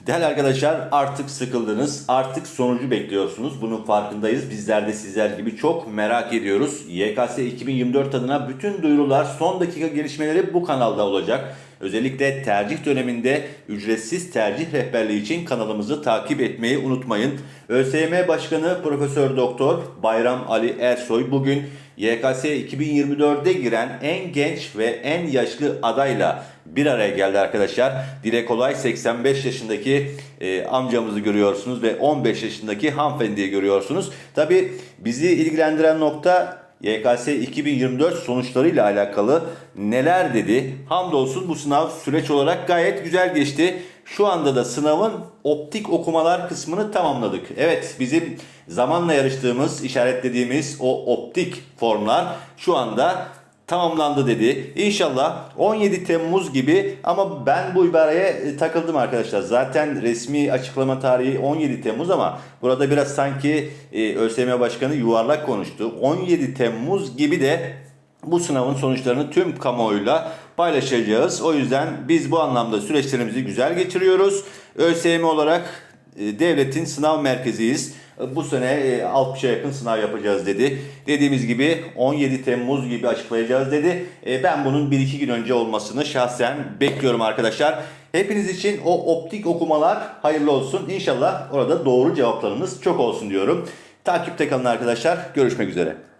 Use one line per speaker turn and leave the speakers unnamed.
Değerli arkadaşlar artık sıkıldınız, artık sonucu bekliyorsunuz. Bunun farkındayız. Bizler de sizler gibi çok merak ediyoruz. YKS 2024 adına bütün duyurular, son dakika gelişmeleri bu kanalda olacak. Özellikle tercih döneminde ücretsiz tercih rehberliği için kanalımızı takip etmeyi unutmayın. ÖSYM Başkanı Profesör Doktor Bayram Ali Ersoy bugün YKS 2024'de giren en genç ve en yaşlı adayla bir araya geldi arkadaşlar. Dile kolay 85 yaşındaki e, amcamızı görüyorsunuz ve 15 yaşındaki hanımefendiyi görüyorsunuz. Tabi bizi ilgilendiren nokta YKS 2024 sonuçlarıyla alakalı neler dedi? Hamdolsun bu sınav süreç olarak gayet güzel geçti. Şu anda da sınavın optik okumalar kısmını tamamladık. Evet bizim zamanla yarıştığımız, işaretlediğimiz o optik formlar şu anda tamamlandı dedi. İnşallah 17 Temmuz gibi ama ben bu ibareye e, takıldım arkadaşlar. Zaten resmi açıklama tarihi 17 Temmuz ama burada biraz sanki e, ÖSYM Başkanı yuvarlak konuştu. 17 Temmuz gibi de bu sınavın sonuçlarını tüm kamuoyuyla paylaşacağız. O yüzden biz bu anlamda süreçlerimizi güzel geçiriyoruz. ÖSYM olarak devletin sınav merkeziyiz. E, Bu sene e, 60'a yakın sınav yapacağız dedi. Dediğimiz gibi 17 Temmuz gibi açıklayacağız dedi. E, Ben bunun 1-2 gün önce olmasını şahsen bekliyorum arkadaşlar. Hepiniz için o optik okumalar hayırlı olsun. İnşallah orada doğru cevaplarınız çok olsun diyorum. Takipte kalın arkadaşlar. Görüşmek üzere.